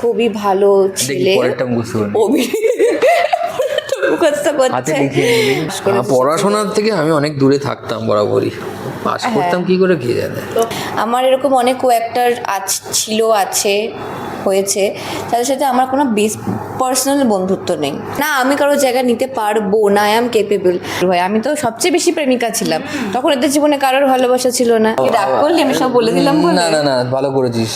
খুবই ভালো ছেলে। পড়াশোনার থেকে আমি অনেক দূরে থাকতাম বরাবরই। পাস হ্যাঁ। করতাম কি করে কে জানে? আমার এরকম অনেক কো অ্যাক্টার আছ ছিল আছে হয়েছে। তাদের সাথে আমার কোনো বেস পার্সোনাল বন্ধুত্ব নেই। না আমি কারও জায়গা নিতে পারব না আই এম কেপেবল ভাই আমি তো সবচেয়ে বেশি প্রেমিকা ছিলাম। তখন এদের জীবনে কারোর ভালোবাসা ছিল না। রাগ করলি? আমি সব বলে দিলাম না না না ভালো করেছিস।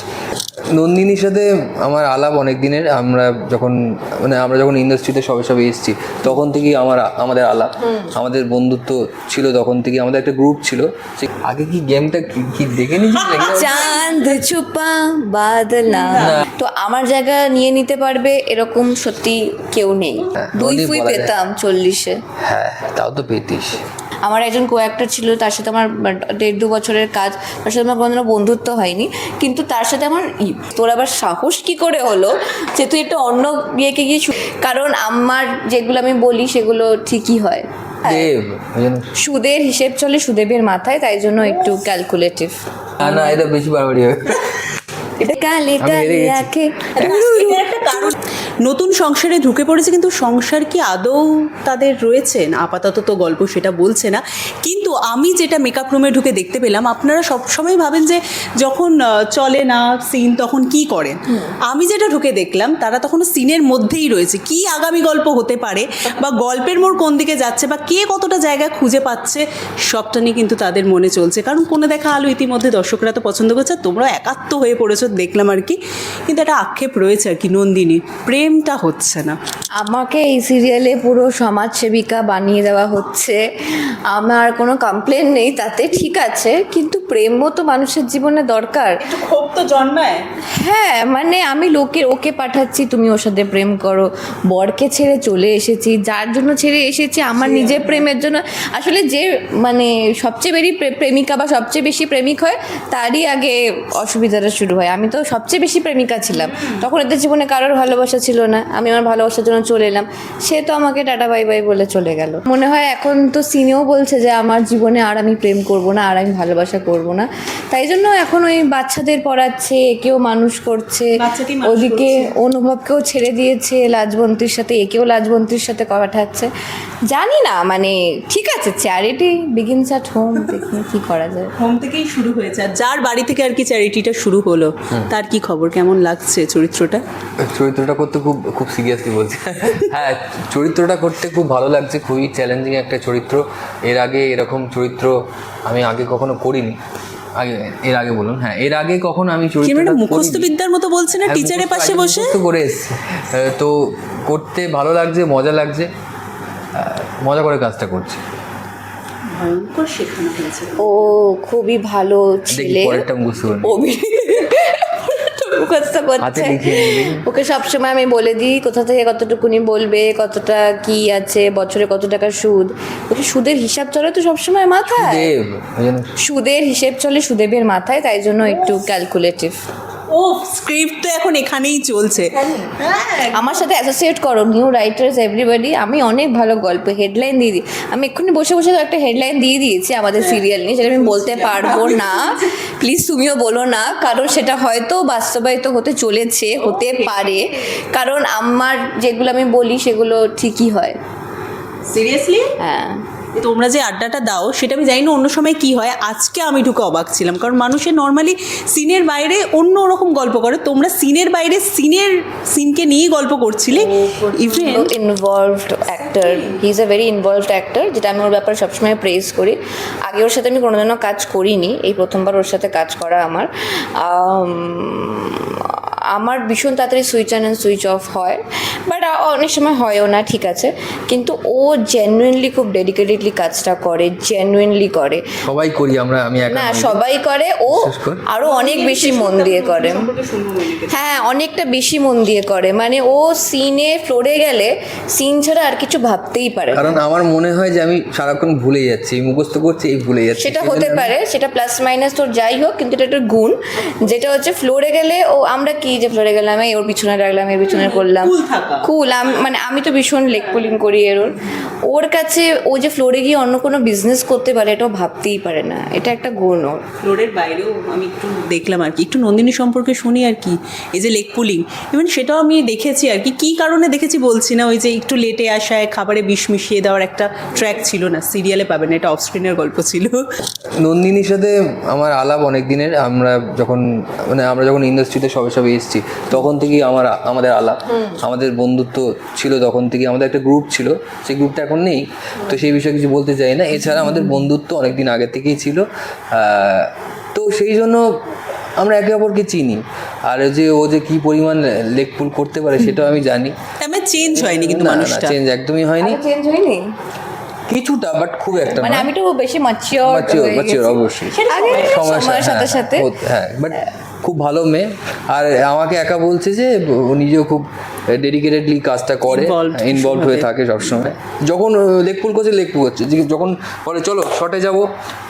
নন্দিনীর সাথে আমার আলাপ অনেক দিনের আমরা যখন মানে আমরা যখন ইন্ডাস্ট্রিতে সবে সবে এসেছি তখন থেকেই আমার আমাদের আলাপ আমাদের বন্ধুত্ব ছিল তখন থেকে আমাদের একটা গ্রুপ ছিল। আগে কি গেমটা কি দেখে চাঁদ চুপা বাদলা। তো আমার জায়গা নিয়ে নিতে পারবে এরকম সত্যি কেউ নেই। হ্যাঁ, দুই ফুই পেতাম চল্লিশে। হ্যাঁ তাও তো পেতিস। আমার একজন কো অ্যাক্টর ছিল তার সাথে আমার দেড় দু বছরের কাজ তার সাথে আমার কোনোদিনও বন্ধুত্ব হয়নি। কিন্তু তার সাথে আমার তোর আবার সাহস কি করে হলো যে তুই একটা অন্য ইয়েকে গিয়ে কারণ আমার যেগুলো আমি বলি সেগুলো ঠিকই হয়। দেব সুদের হিসেব চলে সুদেবের মাথায় তাই জন্য একটু ক্যালকুলেটিভ না এটা বেশি বাড়াবাড়ি হবে। এটা কালে কালে গেছি। একটা কারণ। নতুন সংসারে ঢুকে পড়েছে, কিন্তু সংসার কি আদৌ তাদের রয়েছেন আপাতত তো গল্প সেটা বলছে না। কিন্তু আমি যেটা মেকআপ রুমে ঢুকে দেখতে পেলাম আপনারা সবসময় ভাবেন যে যখন চলে না সিন তখন কি করেন? আমি যেটা ঢুকে দেখলাম তারা তখন সিনের মধ্যেই রয়েছে। কি আগামী গল্প হতে পারে বা গল্পের মোড় কোন দিকে যাচ্ছে বা কে কতটা জায়গা খুঁজে পাচ্ছে সবটা নিয়ে কিন্তু তাদের মনে চলছে। কারণ কোনো দেখা আলো ইতিমধ্যে দর্শকরা তো পছন্দ করছে আর তোমরা একাত্ম হয়ে পড়েছো দেখলাম আর কি। কিন্তু একটা আক্ষেপ রয়েছে আর কি নন্দিনী প্রেমটা হচ্ছে না। আমাকে এই সিরিয়ালে পুরো সমাজসেবিকা বানিয়ে দেওয়া হচ্ছে। আমার কোনো কমপ্লেন নেই তাতে ঠিক আছে কিন্তু প্রেমও তো মানুষের জীবনে দরকার। ক্ষোভ তো জন্মায়। হ্যাঁ মানে আমি লোকের ওকে পাঠাচ্ছি তুমি ওর সাথে প্রেম করো। বরকে ছেড়ে চলে এসেছি যার জন্য ছেড়ে এসেছি আমার নিজের প্রেমের জন্য। আসলে যে মানে সবচেয়ে বেশি প্রেমিকা বা সবচেয়ে বেশি প্রেমিক হয় তারই আগে অসুবিধাটা শুরু হয়। আমি তো সবচেয়ে বেশি প্রেমিকা ছিলাম। তখন এদের জীবনে কারোর ভালোবাসা ছিল না। আমি আমার ভালোবাসার জন্য চলে এলাম। সে তো আমাকে টাটা বাই বাই বলে চলে গেল। মনে হয় এখন তো সিনেও বলছে যে আমার জীবনে আর আমি প্রেম করব না আর আমি ভালোবাসা করব না। তাই জন্য এখন ওই বাচ্চাদের পড়াচ্ছে একেও মানুষ করছে ওদিকে অনুভবকেও ছেড়ে দিয়েছে লাজবন্তীর সাথে একেও লাজবন্তীর সাথে পাঠাচ্ছে। জানি না মানে ঠিক আছে চ্যারিটি বিগিনস অ্যাট হোম দেখি কি করা যায়। হোম থেকেই শুরু হয়েছে আর যার বাড়ি থেকে আর কি চ্যারিটিটা শুরু হলো তার কি খবর? কেমন লাগছে চরিত্রটা? চরিত্রটা করতে খুব খুব সিরিয়াসলি বলছি। হ্যাঁ চরিত্রটা করতে খুব ভালো লাগছে খুবই চ্যালেঞ্জিং একটা চরিত্র। এর আগে এরকম চরিত্র আমি আগে কখনো করিনি। আগে এর আগে বলুন হ্যাঁ এর আগে কখনো আমি কি মানে চরিত্রটা মুখস্থ বিদ্যার মতো বলছে না? হ্যাঁ, টিচারের পাশে বসে। করে এসেছি। আহ, তো করতে ভালো লাগছে মজা লাগছে মজা করে কাজটা করছি। ভয়ঙ্কর শেখানো হয়েছে। ও খুবই ভালো দেখি ছেলে। পরেরটা মুখস্থ করছে ওকে সবসময় আমি বলে দিই কোথা থেকে কতটুকুনি বলবে কতটা কি আছে বছরে কত টাকা সুদ। ওকে সুদের হিসাব চলে তো সবসময় মাথায়। সুদের হিসেব চলে সুদেবের মাথায় তাই জন্য একটু ক্যালকুলেটিভ ও স্ক্রিপ্ট তো এখন এখানেই চলছে। আমার সাথে অ্যাসোসিয়েট করো নিউ রাইটার্স এভরিবডি আমি অনেক ভালো গল্প হেডলাইন দিয়ে দিই আমি এক্ষুনি বসে বসে তো একটা হেডলাইন দিয়ে দিয়েছি আমাদের সিরিয়াল নিয়ে যেটা আমি বলতে পারব না। প্লিজ তুমিও বলো না কারণ সেটা হয়তো বাস্তবায়িত হতে চলেছে হতে পারে। কারণ আমার যেগুলো আমি বলি সেগুলো ঠিকই হয়। সিরিয়াসলি হ্যাঁ। তোমরা যে আড্ডাটা দাও সেটা আমি জানি না অন্য সময় কি হয়। আজকে আমি ঢুকে অবাক ছিলাম কারণ মানুষের নর্মালি সিনের বাইরে অন্য রকম গল্প করে। তোমরা সিনের বাইরে সিনের সিনকে নিয়েই গল্প করছিলে। Even involved actor he is a very involved actor যেটা আমি ওর ব্যাপারে সবসময় প্রেজ করি। আগে ওর সাথে আমি কোনোদিনও কাজ করিনি এই প্রথমবার ওর সাথে কাজ করা আমার। আম, আমার ভীষণ তাড়াতাড়ি switch on and switch off হয় বাট অনেক সময় হয়ও না ঠিক আছে। কিন্তু ও জেনুইনলি খুব ডেডিকেটেডলি কাজটা করে জেনুইনলি করে। সবাই করি আমরা আমি একা না সবাই করে ও আরও অনেক বেশি মন দিয়ে করে। হ্যাঁ অনেকটা বেশি মন দিয়ে করে। মানে ও সিনে ফ্লোরে গেলে সিন ছাড়া আর কিছু ভাবতেই পারে কারণ আমার মনে হয় যে আমি সারাক্ষণ ভুলে যাচ্ছি মুখস্থ করছি এই ভুলে যাচ্ছি। সেটা হতে পারে সেটা প্লাস মাইনাস তোর যাই হোক কিন্তু এটা একটা গুণ যেটা হচ্ছে ফ্লোরে গেলে ও আমরা কি কি যে ফ্লোরে গেলাম এই ওর পিছনে রাখলাম এর পিছনে করলাম Cool থাকা। কুল মানে আমি তো ভীষণ লেগ পুলিং করি এর ওর ওর কাছে ও যে ফ্লোরে গিয়ে অন্য কোনো বিজনেস করতে পারে এটাও ভাবতেই পারে না। এটা একটা গুণ ওর। ফ্লোরের বাইরেও আমি একটু দেখলাম আর কি। একটু নন্দিনী সম্পর্কে শুনি আর কি। এই যে লেগ পুলিং ইভেন সেটাও আমি দেখেছি আর কি। কী কারণে দেখেছি বলছি না ওই যে একটু লেটে আসায় খাবারে বিষ মিশিয়ে দেওয়ার একটা ট্র্যাক ছিল না। সিরিয়ালে পাবেন এটা অফ স্ক্রিনের গল্প ছিল। নন্দিনীর সাথে আমার আলাপ অনেক দিনের আমরা যখন মানে আমরা যখন ইন্ডাস্ট্রিতে সবে সবে এসেছি তখন থেকেই আমার আমাদের আলাপ। আমাদের বন্ধুত্ব ছিল তখন থেকে আমাদের একটা গ্রুপ ছিল। সেই গ্রুপটা এখন নেই। তো সেই বিষয়ে কিছু বলতে চাই না। এছাড়া আমাদের বন্ধুত্ব অনেক দিন আগে থেকেই ছিল। তো সেই জন্য আমরা একে অপরকে চিনি। আর যে ও যে কি পরিমাণ লেগ পুল করতে পারে সেটাও আমি জানি। তেমন চেঞ্জ হয়নি কিন্তু মানুষটা। চেঞ্জ একদমই হয়নি। চেঞ্জ হয়নি? কিছুটা বাট খুব একটা মানে আমি তো বেশি ম্যাচিওর mature, অবশ্যই। সময়ের সাথে সাথে হ্যাঁ বাট খুব ভালো মেয়ে। আর আমাকে একা বলছে যে ও নিজেও খুব ডেডিকেটেডলি কাজটা করে ইনভলভ হয়ে। থাকে সবসময়। যখন লেকপুল করছে লেকপুল করছে। যে যখন বলে চলো শটে যাব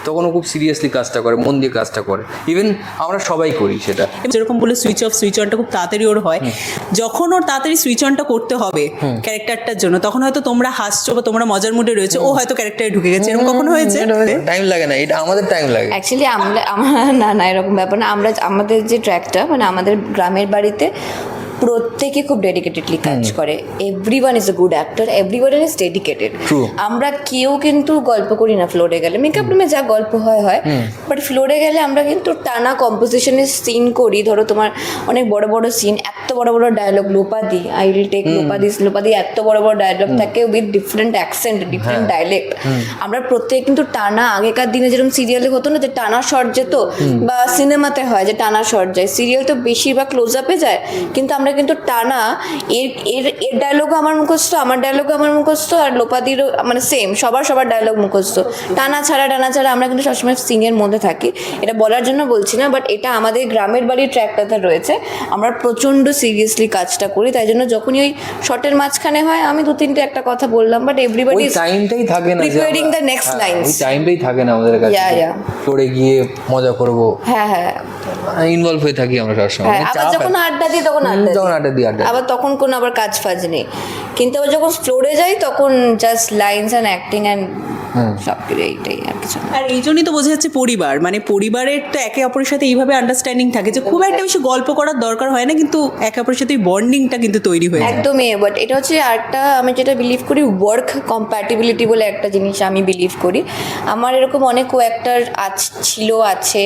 তখন ও খুব সিরিয়াসলি কাজটা করে মন দিয়ে কাজটা করে। ইভেন আমরা সবাই করি সেটা। যেরকম বলে সুইচ অফ সুইচ অনটা খুব তাড়াতাড়ি ওর হয়। যখন ওর তাড়াতাড়ি সুইচ অনটা করতে হবে ক্যারেক্টারটার জন্য তখন হয়তো তোমরা হাসছো বা তোমরা মজার মুডে রয়েছে ও হয়তো ক্যারেক্টারে ঢুকে গেছে। এরকম কখনো হয়েছে? টাইম লাগে না এটা আমাদের টাইম লাগে। অ্যাকচুয়ালি আমরা আমার না না এরকম ব্যাপার না। আমরা আমাদের যে ট্র্যাকটা মানে আমাদের গ্রামের বাড়িতে প্রত্যেকে খুব ডেডিকেটেডলি কাজ করে। Every one is a good actor every one is dedicated আমরা কেউ কিন্তু গল্প করি না ফ্লোরে গেলে। মেকআপ রুমে যা গল্প হয় হয়। বাট ফ্লোরে গেলে আমরা কিন্তু টানা কম্পোজিশনের সিন করি। ধরো তোমার অনেক বড় বড় সিন এত বড় বড় ডায়লগ লোপাদি আই উইল টেক লোপাদি লোপাদি এত বড় বড় ডায়লগ থাকে with different accent different dialect আমরা প্রত্যেক কিন্তু টানা আগেকার দিনে যেরকম সিরিয়ালে হতো না যে টানা শর্ট যেত বা সিনেমাতে হয় যে টানা শর্ট যায়। সিরিয়াল তো বেশিরভাগ ক্লোজ আপে যায় কিন্তু আমরা কিন্তু টানা এর এর এর ডায়লগও আমার মুখস্থ আমার ডায়লগও আমার মুখস্থ আর লোপাদিরও মানে সেম সবার সবার ডায়লগ মুখস্থ। টানা ছাড়া টানা ছাড়া আমরা কিন্তু সবসময় সিনের মধ্যে থাকি। এটা বলার জন্য বলছি না বাট এটা আমাদের গ্রামের বাড়ির ট্র্যাকটাতে রয়েছে। আমরা প্রচণ্ড সিরিয়াসলি কাজটা করি তাই জন্য যখনই ওই শর্টের মাঝখানে হয় আমি দু তিনটে একটা কথা বললাম বাট এভরিবডি টাইমটাই থাকে না যে preparing আমরা- the next হ্যাঁ, lines. ওই টাইমটাই থাকে না আমাদের কাছে Yeah, yeah. ফ্লোরে গিয়ে মজা করব। হ্যাঁ হ্যাঁ। ইনভলভ হয়ে থাকি আমরা সবসময়। হ্যাঁ মানে আবার যখন আড্ডা দিই তখন আড্ডা যখন আড্ডা দিই, আড্ডা আবার তখন কোনো আবার কাজ ফাজ নেই। কিন্তু আবার যখন ফ্লোরে যাই তখন just lines and acting and সব এইটাই আর কিছু আর এই জন্যই তো বোঝা যাচ্ছে পরিবার মানে পরিবারের তো একে অপরের সাথে এইভাবে আন্ডারস্ট্যান্ডিং থাকে যে খুব একটা বেশি গল্প করার দরকার হয় না কিন্তু একে অপরের সাথে বন্ডিংটা কিন্তু তৈরি হয়ে একদমই বাট এটা হচ্ছে আরেকটা আমি যেটা বিলিভ করি ওয়ার্ক কম্প্যাটিবিলিটি বলে একটা জিনিস আমি বিলিভ করি। আমার এরকম অনেক কো অ্যাক্টার আছ ছিল আছে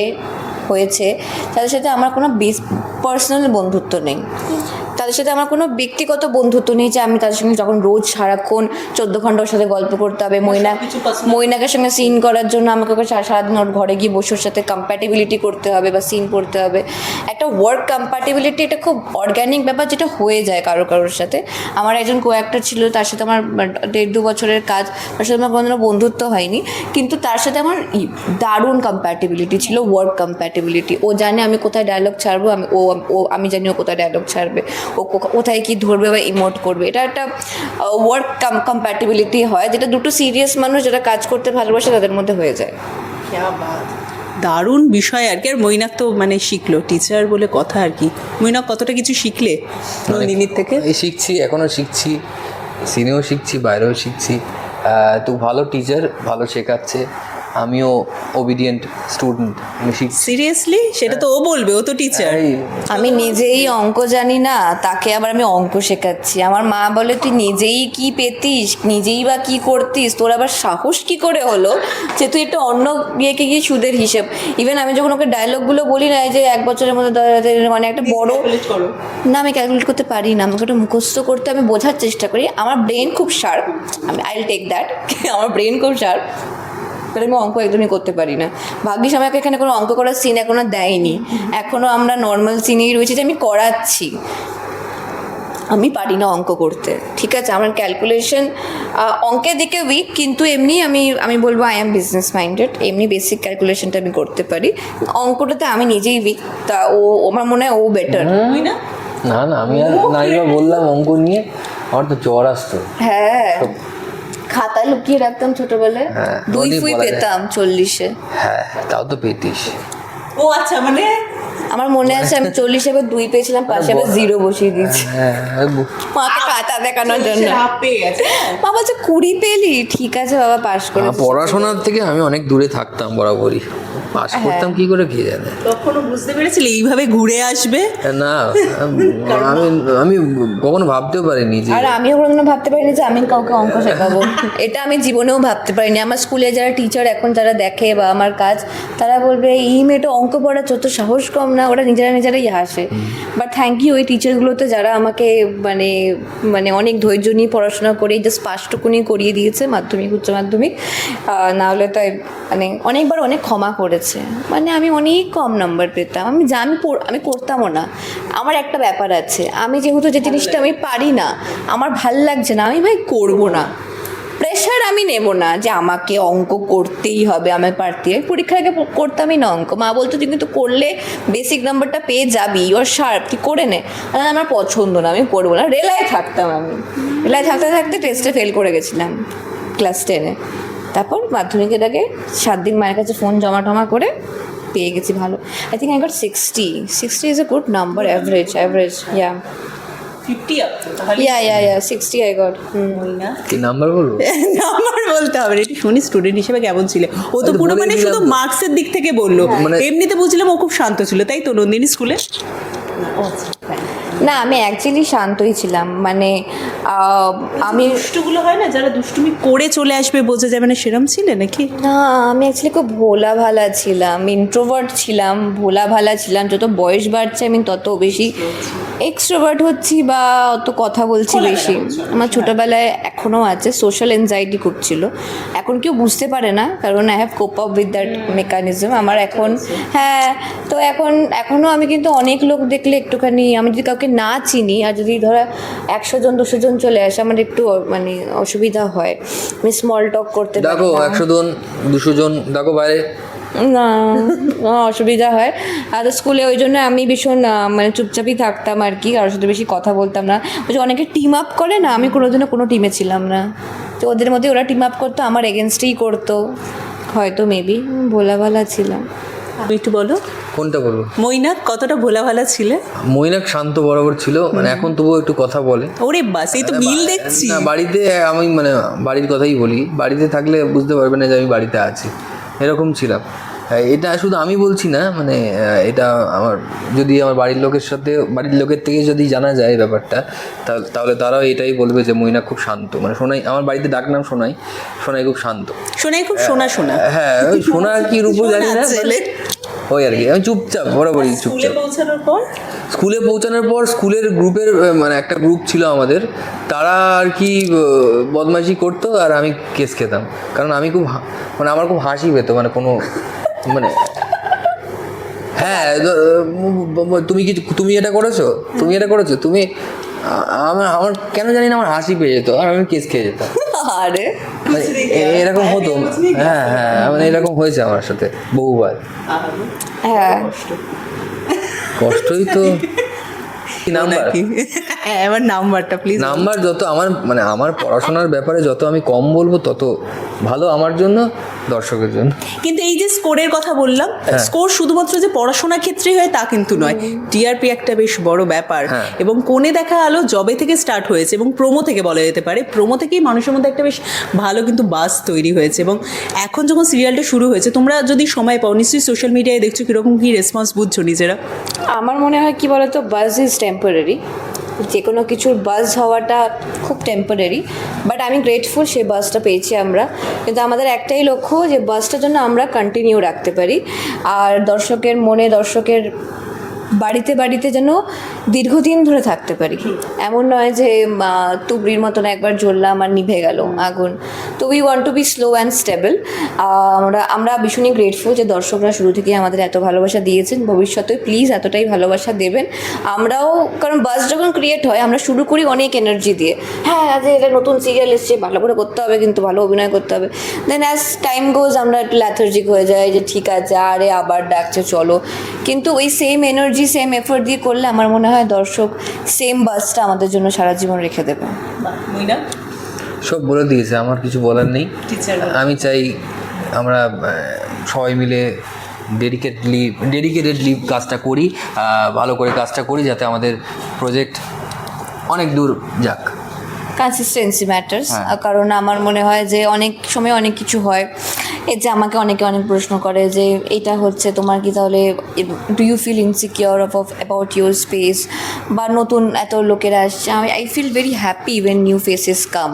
হয়েছে তাদের সাথে আমার কোনো বেস পার্সোনাল বন্ধুত্ব নেই। তাদের সাথে আমার কোনো ব্যক্তিগত বন্ধুত্ব নেই যে আমি তাদের সঙ্গে যখন রোজ সারাক্ষণ চোদ্দ ঘণ্টা ওর সাথে গল্প করতে হবে personal। মৈনাকের সঙ্গে সিন করার জন্য আমাকে ওকে সারাদিন ওর ঘরে গিয়ে বসে ওর সাথে কম্প্যাটিবিলিটি করতে হবে বা সিন করতে হবে। একটা ওয়ার্ক কম্প্যাটিবিলিটি এটা খুব অর্গ্যানিক ব্যাপার যেটা হয়ে যায় কারও কারোর সাথে। আমার একজন কো অ্যাক্টর ছিল তার সাথে আমার দেড় দু বছরের কাজ তার সাথে আমার কোনো বন্ধুত্ব হয়নি। কিন্তু তার সাথে আমার দারুণ কম্প্যাটিবিলিটি ছিল ওয়ার্ক কম্প্যাটিবিলিটি ও জানে আমি কোথায় ডায়লগ ছাড়বো আমি ও ও আমি জানি ও কোথায় ডায়লগ ছাড়বে। ও কো- কোথায় কি ধরবে বা ইমোট করবে। এটা একটা ওয়ার্ক কম্প্যাটিবিলিটি হয় যেটা দুটো সিরিয়াস মানুষ যারা কাজ করতে ভালোবাসে তাদের মধ্যে হয়ে যায়। দারুণ বিষয় আর কি আর মৈনাক তো মানে শিখলো টিচার বলে কথা আর কি। মৈনাক কতটা কিছু শিখলে নন্দিনীর থেকে? শিখছি এখনও শিখছি সিনেও শিখছি বাইরেও শিখছি। তো ভালো টিচার ভালো শেখাচ্ছে। আমিও ওবিডিয়েন্ট স্টুডেন্ট আমি সিরিয়াসলি সেটা তো ও বলবে ও তো টিচার আমি নিজেই অঙ্ক জানি না তাকে আবার আমি অঙ্ক শেখাচ্ছি। আমার মা বলে তুই নিজেই কি পেতিস? নিজেই বা কি করতিস? তোর আবার সাহস কি করে হলো যে তুই একটা অন্য ইয়েকে গিয়ে সুদের হিসেব? ইভেন আমি যখন ওকে ডায়লগগুলো বলি না এই যে এক বছরের মধ্যে মানে একটা বড় না আমি ক্যালকুলেট করতে পারি না আমাকে ওটা মুখস্থ করতে আমি বোঝার চেষ্টা করি। আমার ব্রেন খুব শার্প আমি আই টেক দ্যাট আমার ব্রেন খুব শার্প তাহলে আমি অঙ্ক একদমই করতে পারি না। ভাগ্যিস আমাকে এখানে কোনো অঙ্ক করার সিন এখনও দেয়নি। এখনও আমরা নর্মাল সিনেই রয়েছি যে আমি করাচ্ছি। আমি পারি না অঙ্ক করতে। ঠিক আছে আমার ক্যালকুলেশন অঙ্কের দিকে উইক কিন্তু এমনি আমি আমি বলব আই এম বিজনেস মাইন্ডেড এমনি বেসিক ক্যালকুলেশনটা আমি করতে পারি। অঙ্কটাতে আমি নিজেই উইক তা ও আমার মনে হয় ও বেটার না? না না আমি আর নাইবা বললাম অঙ্ক নিয়ে আমার তো জ্বর আসতো। হ্যাঁ। খাতা লুকিয়ে রাখতাম ছোটবেলায়। হ্যাঁ, দুই ফুই বলা যায়। পেতাম চল্লিশে। হ্যাঁ তাও তো পেতিস। ও আচ্ছা মানে? আমার মনে আছে আমি চল্লিশ এবার দুই পেয়েছিলাম পাশে আবার জিরো বসিয়ে দিয়েছি। হ্যাঁ আর মাকে খাতা দেখানোর জন্য। বাবা মা বলছে কুড়ি পেলি? ঠিক আছে বাবা পাশ করে পড়াশোনার থেকে আমি অনেক দূরে থাকতাম বরাবরই। পাস করতাম কি করে কে জানে? তখনও বুঝতে পেরেছিলে এইভাবে ঘুরে আসবে? না আমি আমি কখনো ভাবতেও পারিনি যে আর আমিও কোনোদিনও ভাবতে পারিনি যে আমি কাউকে অঙ্ক শেখাবো। এটা আমি জীবনেও ভাবতে পারিনি। আমার স্কুলে যারা টিচার এখন যারা দেখে বা আমার কাজ তারা বলবে এই মেয়েটা অঙ্ক পড়াচ্ছ তো সাহস কম না। ওরা নিজেরা নিজেরাই হাসে। বাট থ্যাংক ইউ ওই টিচারগুলোতে যারা আমাকে মানে মানে অনেক ধৈর্য নিয়ে পড়াশোনা করে জাস্ট পাঁচটুকুনি করিয়ে দিয়েছে মাধ্যমিক উচ্চ মাধ্যমিক। না হলে তাই মানে অনেকবার অনেক ক্ষমা করেছে। মানে আমি অনেক কম নাম্বার পেতাম। আমি যা আমি আমি করতামও না। আমার একটা ব্যাপার আছে। আমি যেহেতু যে জিনিসটা আমি পারি না, আমার ভালো লাগছে না, আমি ভাই করব না। প্রেশার আমি নেব না যে আমাকে অঙ্ক করতেই হবে, আমি পারতে। আমি পরীক্ষার আগে করতামই না অঙ্ক। মা বলতো, তুই কিন্তু করলে বেসিক নাম্বারটা পেয়ে যাবি। ইউর শার্প তুই করে নে। আমার পছন্দ না, আমি করব না। রেলায় থাকতাম আমি। রেলায় থাকতে থাকতে টেস্টে ফেল করে গেছিলাম ক্লাস টেনে তারপর মাধ্যমিকের আগে সাত দিন মায়ের কাছে ফোন জমা টমা করে পেয়ে গেছি ভালো। I think I got sixty sixty is a good number average average yeah fifty up তাহলে আই গট হুম। না? কি নাম্বার বলব আমার বলতে হবে শুনি স্টুডেন্ট হিসেবে কেমন ছিল। ও তো পুরো মানে শুধু মার্কসের দিক থেকে বলল। মানে- এমনিতে বুঝলাম ও খুব শান্ত ছিল তাই তো নন্দিনী স্কুলে না আমি অ্যাকচুয়ালি শান্তই ছিলাম মানে আমি দুষ্টুগুলো হয় না যারা দুষ্টুমি করে চলে আসবে বোঝা যাবে না সেরম ছিলে নাকি? না আমি অ্যাকচুয়ালি খুব ভোলা ভালা ছিলাম ইন্ট্রোভার্ট ছিলাম ভোলা ভালা ছিলাম যত বয়স বাড়ছে আমি তত বেশি এক্সট্রোভার্ট হচ্ছি বা অত কথা বলছি বেশি। আমার ছোটোবেলায় এখনও আছে সোশ্যাল এনজাইটি খুব ছিল। এখন কেউ বুঝতে পারে না কারণ I have cope up with that mechanism আমার এখন হ্যাঁ তো এখন এখনও আমি কিন্তু অনেক লোক দেখলে একটুখানি আমি যদি কাউকে না চিনি আর যদি ধরো একশো জন দুশো জন চলে আসে আমার একটু মানে অসুবিধা হয়। আমি স্মল টক করতে দেখো একশো জন দুশো জন দেখো বাইরে। না অসুবিধা হয়। আর স্কুলে ওই জন্য আমি ভীষণ মানে চুপচাপই থাকতাম আর কি কারোর সাথে বেশি কথা বলতাম না। ওই যে অনেকে টিম আপ করে না আমি কোনোদিনও কোনো টিমে ছিলাম না। তো ওদের মধ্যে ওরা টিম আপ করতো আমার এগেনস্টেই করতো। হয়তো মেবি ভোলা ভালা ছিলাম। একটু বলো। কোনটা বলব? মৈনাক কতটা ভোলা ভালা ছিলে? মৈনাক শান্ত বরাবর ছিল মানে এখন তবুও একটু কথা বলে। ওরে বাস এই তো মিল দেখছি। না বাড়িতে আমি মানে বাড়ির কথাই বলি। বাড়িতে থাকলে বুঝতে পারবে না যে আমি বাড়িতে আছি। এরকম ছিলাম। এটা শুধু আমি বলছি না মানে এটা আমার যদি আমার বাড়ির লোকের সাথে বাড়ির লোকের থেকে যদি জানা যায় ব্যাপারটা তাহলে তাহলে তারাও এটাই বলবে যে মইনা খুব শান্ত। মানে সোনাই আমার বাড়িতে ডাকনাম সোনাই সোনাই খুব শান্ত। শোনাই খুব শোনা শোনা হ্যাঁ ওই সোনা কি রূপ জানি না ওই আর কি আমি চুপচাপ বরাবরই চুপচাপ। পৌঁছানোর পর? স্কুলে পৌঁছানোর পর স্কুলের গ্রুপের মানে একটা গ্রুপ ছিল আমাদের তারা আর কি আহ, বদমাইশি করতো আর আমি কেস খেতাম। কারণ আমি খুব মানে আমার খুব হাসি পেতো মানে কোনো মানে হ্যাঁ তুমি কি তুমি এটা করেছ? তুমি এটা করেছ? তুমি আমার আমার কেন জানি না আমার হাসি পেয়ে যেত আর আমি কেস খেয়ে যেতাম। আরে। মানে এরকম হতো হ্যাঁ হ্যাঁ মানে এরকম হয়েছে আমার সাথে বহুবার। হ্যাঁ। কষ্টই তো। কি নাম্বার? এবার নাম্বারটা প্লিজ নাম্বার যত আমার মানে আমার পড়াশোনার ব্যাপারে যত আমি কম বলব তত ভালো আমার জন্য দর্শকের জন্য। কিন্তু এই যে স্কোরের কথা বললাম স্কোর শুধুমাত্র যে পড়াশোনার ক্ষেত্রে হয় তা কিন্তু নয়। টিআরপি একটা বেশ বড় ব্যাপার। হ্যাঁ। এবং কোণে দেখা আলো জবে থেকে স্টার্ট হয়েছে এবং প্রোমো থেকে বলা যেতে পারে। প্রোমো থেকেই মানুষের মধ্যে একটা বেশ ভালো কিন্তু বাস তৈরি হয়েছে এবং এখন যখন সিরিয়ালটা শুরু হয়েছে তোমরা যদি সময় পাও নিশ্চয়ই সোশ্যাল মিডিয়ায় দেখছ কীরকম কী রেসপন্স বুঝছ নিজেরা? আমার মনে হয় কি বলতো বাস ইজ টেম্পোরারি যে কোনো কিছুর বাস হওয়াটা খুব টেম্পোরারি বাট আমি গ্রেটফুল সেই বাসটা পেয়েছি আমরা। কিন্তু আমাদের একটাই লক্ষ্য যে বাসটার জন্য আমরা কন্টিনিউ রাখতে পারি। আর দর্শকের মনে, দর্শকের বাড়িতে বাড়িতে যেন দীর্ঘদিন ধরে থাকতে পারি। এমন নয় যে আহ, তুবড়ির মতন একবার জ্বললাম আর নিভে গেল আগুন। তো we want to be slow and stable আমরা আমরা ভীষণই গ্রেটফুল যে দর্শকরা শুরু থেকে আমাদের এত ভালোবাসা দিয়েছেন। ভবিষ্যতে প্লিজ এতটাই ভালোবাসা দেবেন। আমরাও কারণ বাস যখন ক্রিয়েট হয় আমরা শুরু করি অনেক এনার্জি দিয়ে। হ্যাঁ আজ এটা নতুন সিরিয়াল এসছে ভালো করে করতে হবে কিন্তু ভালো অভিনয় করতে হবে। দেন অ্যাজ টাইম গোজ আমরা একটু ল্যাথার্জিক হয়ে যাই যে ঠিক আছে আরে আবার ডাকছে চলো। কিন্তু ওই সেম এনার্জি সেম এফোর্ট দিয়ে করলে আমার মনে হয় দর্শক সেম বাসটা আমাদের জন্য সারা জীবন রেখে দেবে। মইনা? সব বলে দিয়েছে আমার কিছু বলার নেই। আমি চাই আমরা সবাই মিলে ডেডিকেটলি ডেডিকেটেডলি কাজটা করি ভালো করে কাজটা করি যাতে আমাদের প্রজেক্ট অনেক দূর যাক। কনসিস্টেন্সি ম্যাটার্স হ্যাঁ। কারণ আমার মনে হয় যে অনেক সময় অনেক কিছু হয়। এই যে আমাকে অনেকে অনেক প্রশ্ন করে যে এটা হচ্ছে তোমার কি তাহলে do you feel insecure of of about your space বা নতুন এত লোকেরা আসছে, আমি I feel very happy when new faces come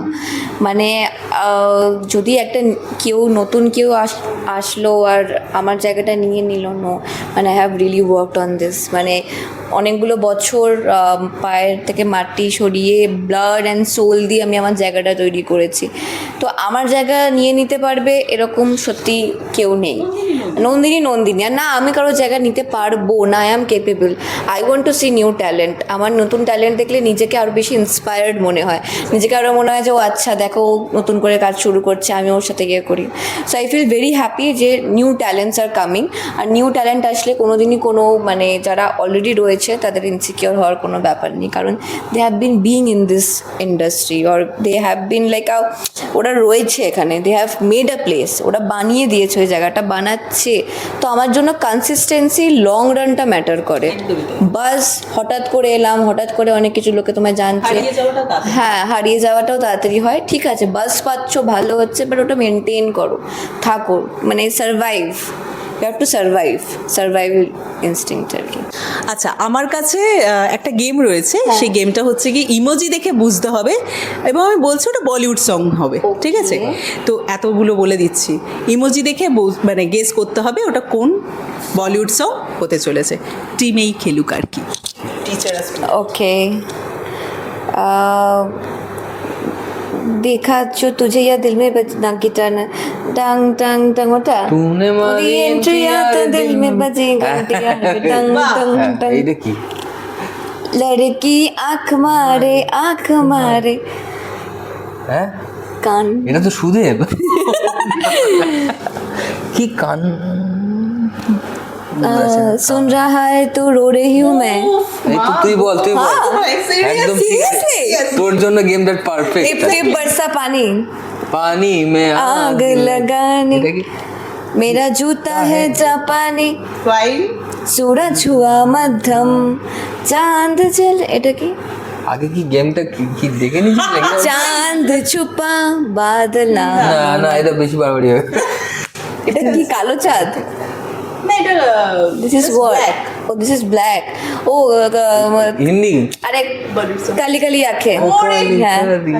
মানে যদি একটা কেউ, নতুন কেউ আস, আসলো আর আমার জায়গাটা নিয়ে নিল নো মানে I have really worked on this মানে অনেকগুলো বছর পায়ের থেকে মাটি সরিয়ে ব্লাড অ্যান্ড সোল দিয়ে আমি আমার জায়গাটা তৈরি করেছি। তো আমার জায়গা নিয়ে নিতে পারবে এরকম সত্যি কেউ নেই। নন্দিনী নন্দিনী। আর না, আমি কারও জায়গা নিতে পারব না। I am capable I want to see new talent আমার নতুন ট্যালেন্ট দেখলে নিজেকে আরও বেশি ইন্সপায়ার্ড মনে হয়। নিজেকে আরও মনে হয় যে, ও আচ্ছা দেখো, ও নতুন করে কাজ শুরু করছে, আমি ওর সাথে গিয়ে করি। So I feel very happy যে নিউ ট্যালেন্টস আর কামিং আর নিউ ট্যালেন্ট আসলে কোনো দিনই কোনো মানে যারা অলরেডি রয়েছে, তাদের ইনসিকিওর হওয়ার কোনো ব্যাপার নেই। কারণ they have been being in this industry or they have been like ওরা রয়েছে এখানে। They have made a place ওরা বানিয়ে দিয়েছে ওই জায়গাটা বানাচ্ছে। তো আমার জন্য কনসিস্টেন্সি লং রানটা ম্যাটার করে। বাস হঠাৎ করে এলাম হঠাৎ করে অনেক কিছু লোকে তোমায় জানছে। হ্যাঁ হারিয়ে যাওয়াটাও তাড়াতাড়ি হয়। ঠিক আছে বাস পাচ্ছ ভালো হচ্ছে বাট ওটা মেনটেন করো। থাকো মানে survive you have to survive survival instinct আর কি. আচ্ছা আমার কাছে একটা গেম রয়েছে। সেই গেমটা হচ্ছে কি ইমোজি দেখে বুঝতে হবে এবং আমি বলছি ওটা বলিউড সং হবে ঠিক আছে? তো এতগুলো বলে দিচ্ছি। ইমোজি দেখে মানে গেস করতে হবে ওটা কোন বলিউড সং হতে চলেছে। টিমেই খেলুক আর কি। টিচার ओके देखा जो तुझे या दिल में बजना गिटार ना टंग टंग टंग होता तूने मारी एंट्री आता दिल में बजे घंटियां टंग वाह। टंग হ্যাঁ, टंग এইটা কি लड़की आंख मारे आंख मारे হ্যাঁ कान এটা তো সুদেব কি কান आ, सुन रहा है तू रो रही हूँ मैं এই তো তুই বল তুই বল হ্যাঁ, একদম ঠিক আছে। seriously? তোর জন্য গেমটা टिप পারফেক্ট टिप बरसा पानी পানি মে आग लगाने এটা কি मेरा जूता है जापानी ফাইন सूरज हुआ मध्यम चांद जल এটা কি আগে কি গেমটা কি কি দেখে নিয়েছিস নাকি? চাঁদ ছুপা বাদলা না না এটা বেশি বাড়াবাড়ি হবে এটা কি কালো চাঁদ না এটা দিস ইজ ও দিস ইজ ব্ল্যাক ও হিন্দি আরে কালি কালি আঁখে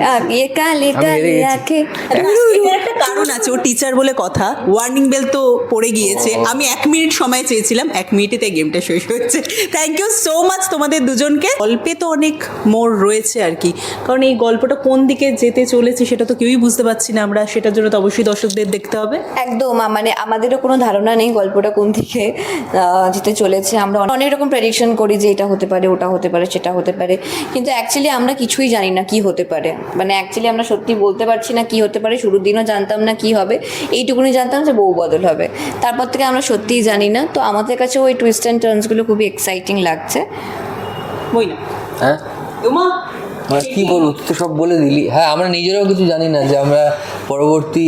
হ্যাঁ ये কালি আমি হেরে কালি গেছি। আঁখে এটার একটা কারণ আছে ও টিচার বলে কথা। ওয়ার্নিং বেল তো পড়ে গিয়েছে। আমি এক মিনিট সময় চেয়েছিলাম এক মিনিটেতে গেমটা শেষ হয়েছে। থ্যাংক ইউ সো মাচ তোমাদের দুজনকে। গল্পে তো অনেক মোড় রয়েছে আর কি। কারণ এই গল্পটা কোন দিকে যেতে চলেছে সেটা তো কেউই বুঝতে পারছি না আমরা। সেটার জন্য তো অবশ্যই দর্শকদের দেখতে হবে। একদম মানে আমাদেরও কোনো ধারণা নেই গল্পটা কোন দিকে আহ, যেতে চলেছে। আমরা অনেক রকম প্রেডিকশন করি যে এটা হতে পারে ওটা হতে পারে সেটা হতে পারে। কিন্তু অ্যাকচুয়ালি আমরা কিছুই জানি না কি হতে পারে। মানে অ্যাকচুয়ালি আমরা সত্যি বলতে পারছি না কি হতে পারে শুরুর দিনও জানতাম না কি হবে। এইটুকুনি জানতাম যে বউ বদল হবে। তারপর থেকে আমরা সত্যিই জানি না। তো আমাদের কাছে ওই টুইস্ট অ্যান্ড টার্নসগুলো খুবই এক্সাইটিং লাগছে। বই না হ্যাঁ? তোমা মানে কি বলব তুই তো সব বলে দিলি। হ্যাঁ আমরা নিজেরাও কিছু জানি না যে আমরা পরবর্তী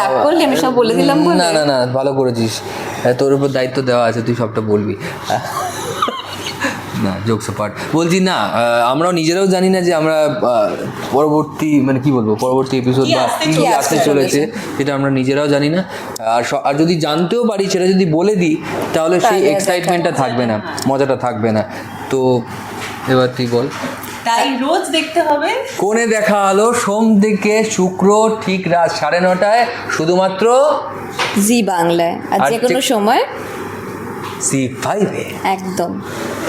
রাগ করলি? আমি সব বলে দিলাম না না না ভালো করেছিস। হ্যাঁ, তোর উপর দায়িত্ব দেওয়া আছে তুই সবটা বলবি। না জোকস পার্ট বলছি না আমরাও নিজেরাও জানি না যে আমরা পরবর্তী মানে কি বলব পরবর্তী এপিসোড বা আসতে কি চলেছে? আসতে চলেছে সেটা আমরা নিজেরাও জানি না। আর আর যদি জানতেও পারি সেটা যদি বলে দিই তাহলে সেই এক্সাইটমেন্টটা থাকবে না। মজাটা থাকবে না। তো এবার তুই বল। তাই রোজ দেখতে হবে। কোণে দেখা আলো সোম থেকে শুক্র ঠিক রাত সাড়ে নটায় শুধুমাত্র জি বাংলায় আর আর যে কোনো সময়। সি ফাইভে। একদম।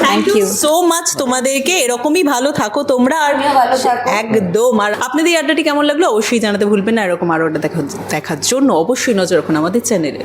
থ্যাংক ইউ সো মাচ তোমাদেরকে এরকমই ভালো থাকো তোমরা আর একদম আর আপনাদের এই আড্ডাটি কেমন লাগল অবশ্যই জানাতে ভুলবেন না এরকম আরও আড্ডা দেখা দেখার জন্য অবশ্যই নজর রাখুন আমাদের চ্যানেলে।